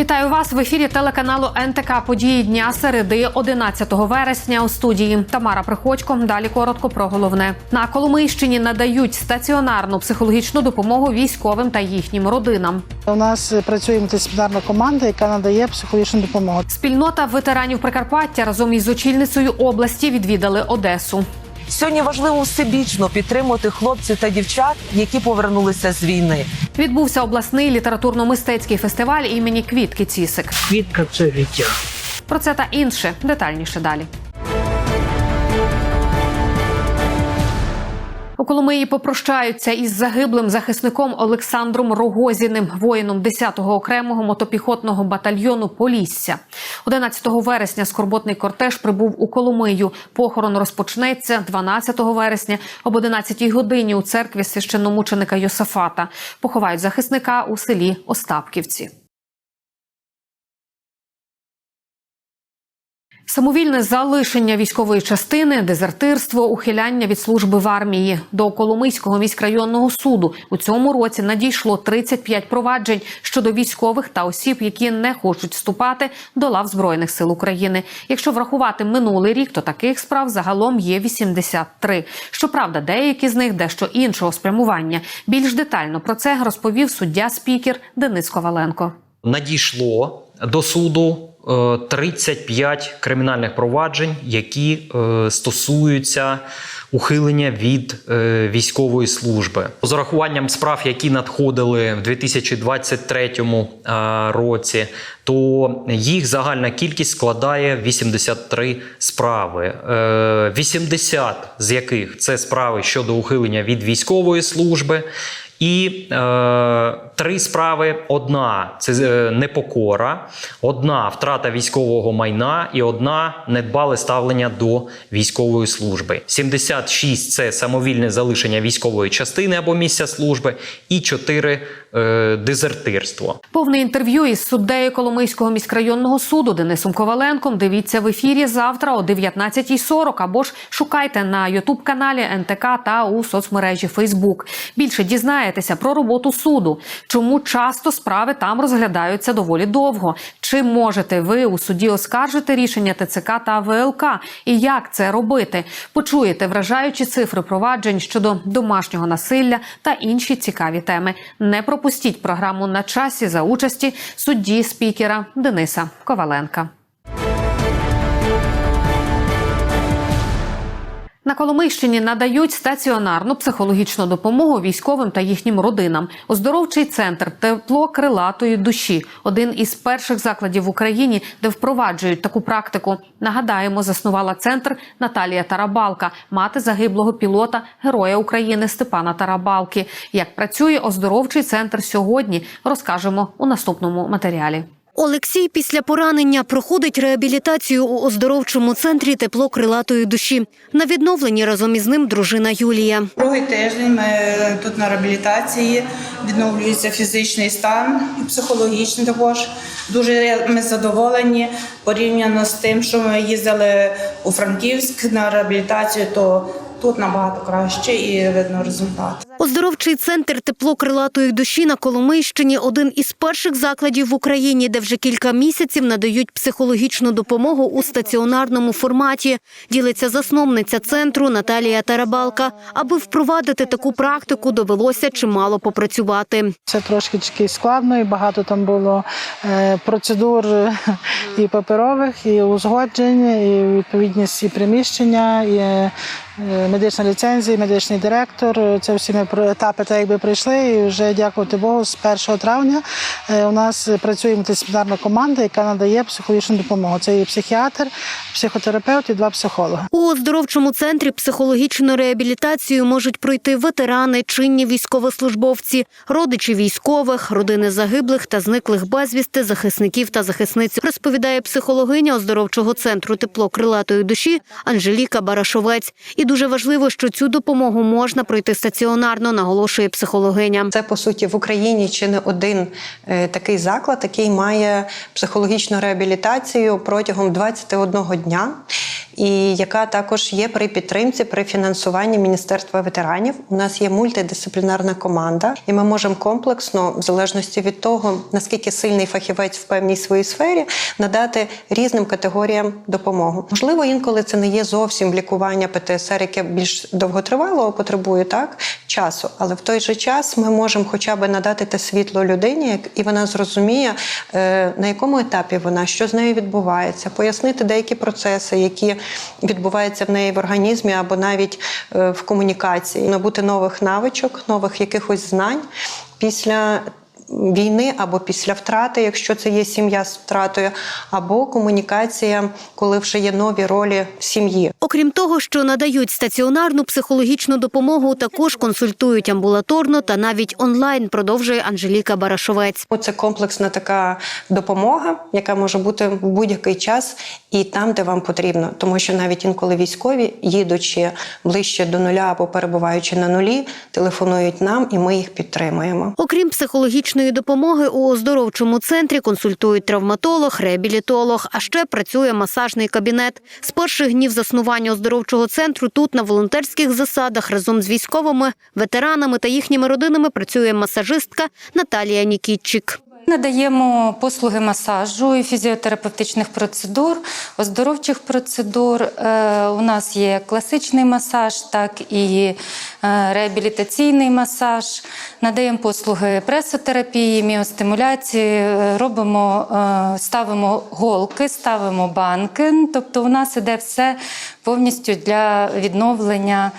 Вітаю вас в ефірі телеканалу НТК Події дня середи 11 вересня у студії Тамара Приходько. Далі коротко про головне на Коломийщині надають стаціонарну психологічну допомогу військовим та їхнім родинам. У нас працює мультидисциплінарна команда, яка надає психологічну допомогу. Спільнота ветеранів Прикарпаття разом із очільницею області відвідали Одесу. Сьогодні важливо всебічно підтримувати хлопців та дівчат, які повернулися з війни. Відбувся обласний літературно-мистецький фестиваль імені Квітки Цісик. Квітка це життя. Про це та інше детальніше далі. У Коломиї попрощаються із загиблим захисником Олександром Рогозіним, воїном 10-го окремого мотопіхотного батальйону Полісся. 11 вересня скорботний кортеж прибув у Коломию. Похорон розпочнеться 12 вересня об 11 годині у церкві священномученика Йосафата. Поховають захисника у селі Остапківці. Самовільне залишення військової частини, дезертирство, ухиляння від служби в армії до Коломийського міськрайонного суду у цьому році надійшло 35 проваджень щодо військових та осіб, які не хочуть вступати до лав збройних сил України. Якщо врахувати минулий рік, то таких справ загалом є 83. Щоправда, деякі з них дещо іншого спрямування. Більш детально про це розповів суддя спікер Денис Коваленко. надійшло до суду 35 кримінальних проваджень, які е, стосуються ухилення від е, військової служби. З урахуванням справ, які надходили в 2023 е, році, то їх загальна кількість складає 83 справи, Е, 80 з яких це справи щодо ухилення від військової служби. І е, три справи: одна це е, непокора, одна втрата військового майна, і одна недбале ставлення до військової служби. 76 – це самовільне залишення військової частини або місця служби, і 4 е, дезертирство. Повне інтерв'ю із суддею Коломийського міськрайонного суду Денисом Коваленком. Дивіться в ефірі завтра о 19.40 або ж шукайте на Ютуб каналі НТК та у соцмережі Фейсбук. Більше дізнаєтеся про роботу суду, чому часто справи там розглядаються доволі довго. Чи можете ви у суді оскаржити рішення ТЦК та ВЛК? І як це робити? Почуєте вражаючі цифри проваджень щодо домашнього насилля та інші цікаві теми. Не пропустіть програму на часі за участі судді спікера Дениса Коваленка. На Коломийщині надають стаціонарну психологічну допомогу військовим та їхнім родинам. Оздоровчий центр тепло крилатої душі один із перших закладів в Україні, де впроваджують таку практику. Нагадаємо, заснувала центр Наталія Тарабалка, мати загиблого пілота, героя України Степана Тарабалки. Як працює оздоровчий центр сьогодні, розкажемо у наступному матеріалі. Олексій після поранення проходить реабілітацію у оздоровчому центрі тепло крилатої душі. На відновленні разом із ним дружина Юлія. Другий тиждень ми тут на реабілітації відновлюється фізичний стан і психологічний також. Дуже ми задоволені порівняно з тим, що ми їздили у Франківськ на реабілітацію, то тут набагато краще і видно результат. Оздоровчий центр тепло крилатої душі на Коломийщині один із перших закладів в Україні, де вже кілька місяців надають психологічну допомогу у стаціонарному форматі. Ділиться засновниця центру Наталія Тарабалка. Аби впровадити таку практику, довелося чимало попрацювати. Це трошки складно, і багато там було е, процедур і паперових, і узгоджень, і відповідність і приміщення, і медична ліцензія, медичний директор. Це всі ми етапи так якби пройшли. І вже дякувати Богу, з 1 травня е, у нас працює мультидисциплінарна команда, яка надає психологічну допомогу. Це і психіатр, психотерапевт і два психологи. У оздоровчому центрі психологічну реабілітацію можуть пройти ветерани, чинні військовослужбовці, родичі військових, родини загиблих та зниклих безвісти, захисників та захисниць, розповідає психологиня оздоровчого центру тепло крилатої душі Анжеліка Барашовець. І дуже важливо, що цю допомогу можна пройти стаціонарно, наголошує психологиня. Це по суті в Україні чи не один е, такий заклад, який має психологічну реабілітацію протягом 21 дня. І яка також є при підтримці при фінансуванні Міністерства ветеранів. У нас є мультидисциплінарна команда, і ми можемо комплексно, в залежності від того, наскільки сильний фахівець в певній своїй сфері, надати різним категоріям допомогу. Можливо, інколи це не є зовсім лікування ПТСР, яке більш довготривалого потребує так часу, але в той же час ми можемо хоча б надати те світло людині, і вона зрозуміє, е, на якому етапі вона, що з нею відбувається, пояснити деякі процеси, які відбуваються в неї в організмі або навіть е, в комунікації, набути нових навичок, нових якихось знань після. Війни або після втрати, якщо це є сім'я з втратою, або комунікація, коли вже є нові ролі в сім'ї. Окрім того, що надають стаціонарну психологічну допомогу, також консультують амбулаторно та навіть онлайн, продовжує Анжеліка Барашовець. Це комплексна така допомога, яка може бути в будь-який час і там, де вам потрібно. Тому що навіть інколи військові, їдучи ближче до нуля або перебуваючи на нулі, телефонують нам, і ми їх підтримуємо. Окрім психологічної допомоги, у оздоровчому центрі консультують травматолог, реабілітолог, а ще працює масажний кабінет. З перших днів заснування оздоровчого центру тут на волонтерських засадах разом з військовими, ветеранами та їхніми родинами працює масажистка Наталія Нікітчик. Надаємо послуги масажу і фізіотерапевтичних процедур, оздоровчих процедур. Е, У нас є класичний масаж, так і е, реабілітаційний масаж. Надаємо послуги пресотерапії, міостимуляції, робимо, е, ставимо голки, ставимо банки. Тобто, у нас іде все повністю для відновлення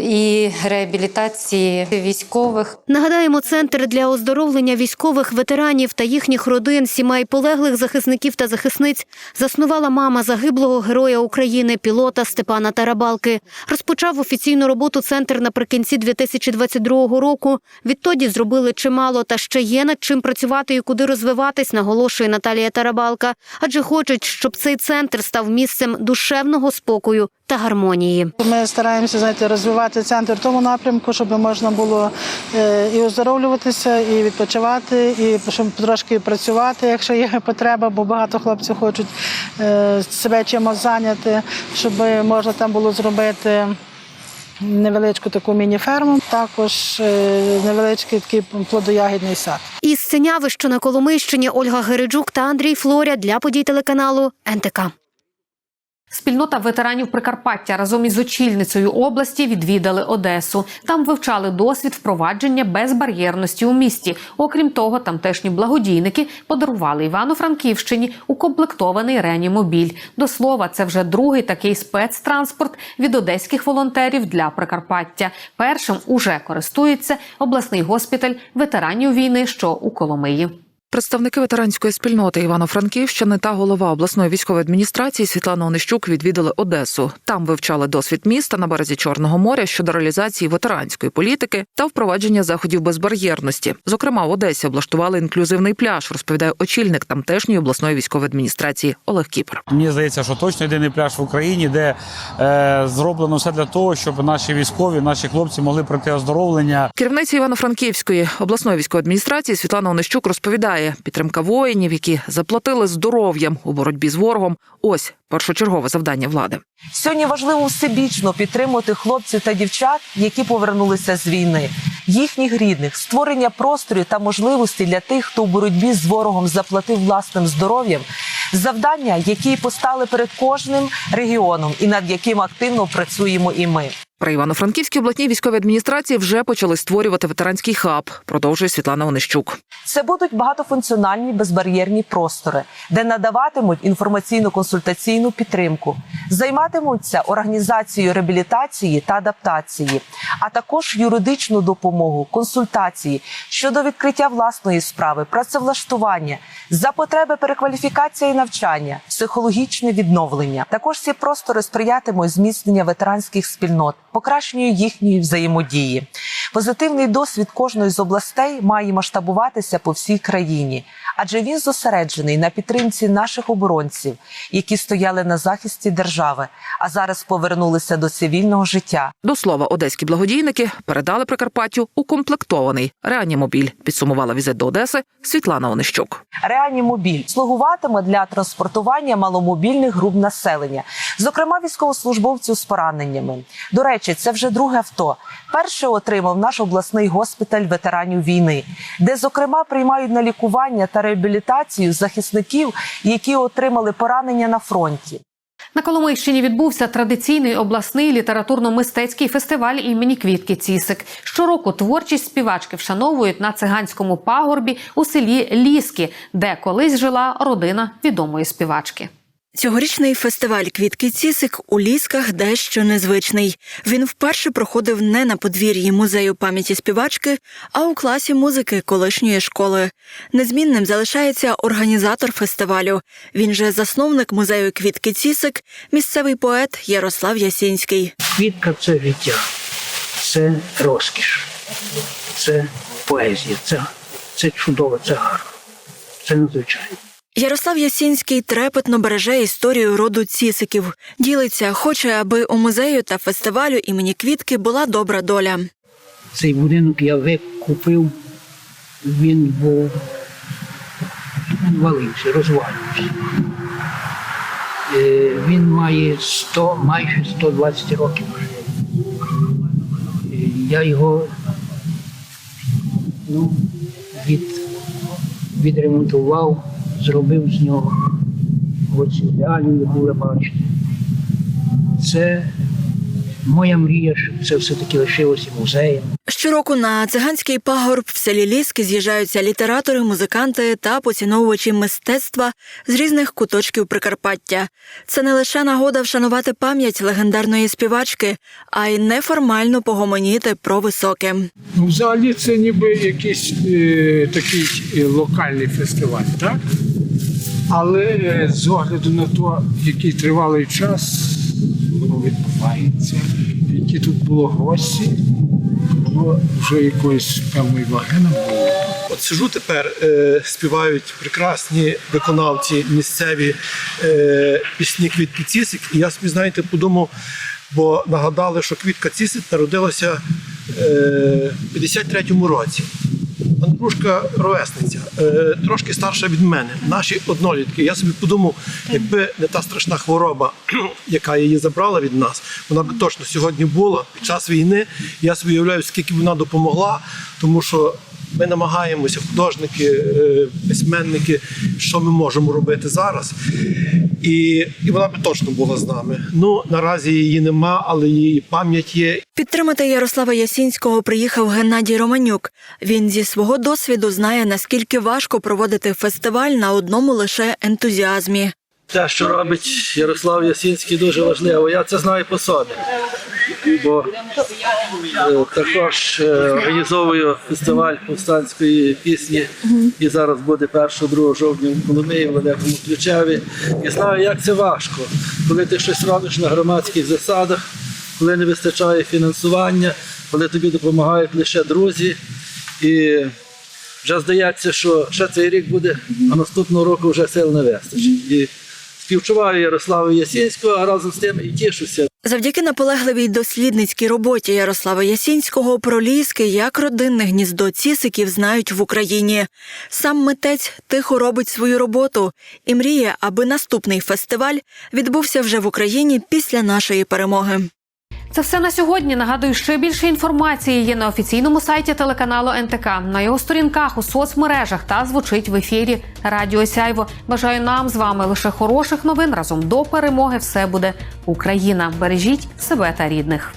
і реабілітації військових. Нагадаємо, центр для оздоровлення військових ветеранів та їхніх родин, сімей полеглих захисників та захисниць заснувала мама загиблого героя України, пілота Степана Тарабалки. Розпочав офіційну роботу центр наприкінці 2022 року. Відтоді зробили чимало та ще є над чим працювати і куди розвиватись, наголошує Наталія Тарабалка. Адже хочуть, щоб цей центр став місцем душевного спокою та гармонії. Ми стараємося знаєте, розвивати центр в тому напрямку, щоб можна було е, і оздоровлюватися, і відпочивати, і щоб трошки працювати, якщо є потреба, бо багато хлопців хочуть е, себе чимось зайняти, щоб можна там було зробити. Невеличку таку міні-ферму, також е, невеличкий такий плодоягідний сад. Із Синяви, що на Коломийщині, Ольга Гериджук та Андрій Флоря для подій телеканалу НТК. Спільнота ветеранів Прикарпаття разом із очільницею області відвідали Одесу. Там вивчали досвід впровадження безбар'єрності у місті. Окрім того, тамтешні благодійники подарували Івано-Франківщині укомплектований реанімобіль. До слова, це вже другий такий спецтранспорт від одеських волонтерів для Прикарпаття. Першим уже користується обласний госпіталь ветеранів війни, що у Коломиї. Представники ветеранської спільноти Івано-Франківщини та голова обласної військової адміністрації Світлана Онищук відвідали Одесу. Там вивчали досвід міста на березі Чорного моря щодо реалізації ветеранської політики та впровадження заходів безбар'єрності. Зокрема, в Одесі облаштували інклюзивний пляж, розповідає очільник тамтешньої обласної військової адміністрації Олег Кіпер. Мені здається, що точно єдиний пляж в Україні, де е, зроблено все для того, щоб наші військові, наші хлопці могли пройти оздоровлення. Керівниця Івано-Франківської обласної військової адміністрації Світлана Онищук розповідає, підтримка воїнів, які заплатили здоров'ям у боротьбі з ворогом. Ось першочергове завдання влади. Сьогодні важливо всебічно підтримувати хлопців та дівчат, які повернулися з війни, їхніх рідних, створення просторів та можливостей для тих, хто у боротьбі з ворогом заплатив власним здоров'ям. Завдання, які постали перед кожним регіоном, і над яким активно працюємо і ми. При Івано-Франківській обласній військовій адміністрації вже почали створювати ветеранський хаб. Продовжує Світлана Онищук. Це будуть багатофункціональні безбар'єрні простори, де надаватимуть інформаційно-консультаційну підтримку, займатимуться організацією реабілітації та адаптації, а також юридичну допомогу, консультації щодо відкриття власної справи, працевлаштування, за потреби перекваліфікація і навчання, психологічне відновлення. Також ці простори сприятимуть зміцнення ветеранських спільнот. Покращенню їхньої взаємодії. Позитивний досвід кожної з областей має масштабуватися по всій країні, адже він зосереджений на підтримці наших оборонців, які стояли на захисті держави, а зараз повернулися до цивільного життя. До слова, одеські благодійники передали Прикарпаттю укомплектований реанімобіль. Підсумувала візит до Одеси Світлана Онищук. Реанімобіль слугуватиме для транспортування маломобільних груп населення, зокрема військовослужбовців з пораненнями. До речі, це вже друге авто. Перше отримав наш обласний госпіталь ветеранів війни, де зокрема приймають на лікування та реабілітацію захисників, які отримали поранення на фронті. На Коломийщині відбувся традиційний обласний літературно-мистецький фестиваль імені Квітки Цісик. Щороку творчість співачки вшановують на циганському пагорбі у селі Ліски, де колись жила родина відомої співачки. Цьогорічний фестиваль Квітки Цісик у лісках дещо незвичний. Він вперше проходив не на подвір'ї музею пам'яті співачки, а у класі музики колишньої школи. Незмінним залишається організатор фестивалю. Він же засновник музею Квітки Цісик, місцевий поет Ярослав Ясінський. Квітка це життя, це розкіш, це поезія, це, це чудово, це гарно, це надзвичайно. Ярослав Ясінський трепетно береже історію роду цісиків. Ділиться, хоче, аби у музею та фестивалю імені Квітки була добра доля. Цей будинок я викупив, він був валився, розвалювався. Е, Він має 100, майже 120 років. Е, Я його ну, від, відремонтував, зробив з нього оці реалії, були бачите. Це моя мрія, щоб це все-таки лишилося музеєм. Щороку на циганський пагорб в селі Ліски з'їжджаються літератори, музиканти та поціновувачі мистецтва з різних куточків Прикарпаття. Це не лише нагода вшанувати пам'ять легендарної співачки, а й неформально погомоніти про високе. Ну, взагалі це ніби якийсь е, такий е, локальний фестиваль, так? Але з огляду на те, який тривалий час воно відбувається, які тут було гості, воно вже якоїсь певної ваги набуло. От сижу тепер, е, співають прекрасні виконавці місцеві е, пісні Квітки Цісик. І я собі, знаєте, подумав, бо нагадали, що Квітка Цісик народилася е, в 53-му році. Андрушка ровесниця, е, трошки старша від мене, наші однолітки. Я собі подумав, якби не та страшна хвороба, яка її забрала від нас, вона б точно сьогодні була під час війни. Я собі уявляю, скільки б вона допомогла, тому що ми намагаємося, художники, е, письменники, що ми можемо робити зараз. І, і вона б точно була з нами. Ну наразі її нема, але її пам'ять є. Підтримати Ярослава Ясінського приїхав Геннадій Романюк. Він зі свого досвіду знає, наскільки важко проводити фестиваль на одному лише ентузіазмі. Те, що робить Ярослав Ясінський, дуже важливо. Я це знаю по собі. Бо е, також е, організовую фестиваль повстанської пісні, і зараз буде 1-2 жовтня в Коломиї, в Великому Ключеві. І знаю, як це важко, коли ти щось робиш на громадських засадах, коли не вистачає фінансування, коли тобі допомагають лише друзі. І вже здається, що ще цей рік буде, а наступного року вже сил не вистачить. І співчуваю Ярославу Ясінського, а разом з тим і тішуся. Завдяки наполегливій дослідницькій роботі Ярослава Ясінського про ліски як родинне гніздо цісиків знають в Україні. Сам митець тихо робить свою роботу і мріє, аби наступний фестиваль відбувся вже в Україні після нашої перемоги. Це все на сьогодні. Нагадую, ще більше інформації є на офіційному сайті телеканалу НТК, на його сторінках у соцмережах та звучить в ефірі Радіо Сяйво. Бажаю нам з вами лише хороших новин. Разом до перемоги все буде Україна. Бережіть себе та рідних.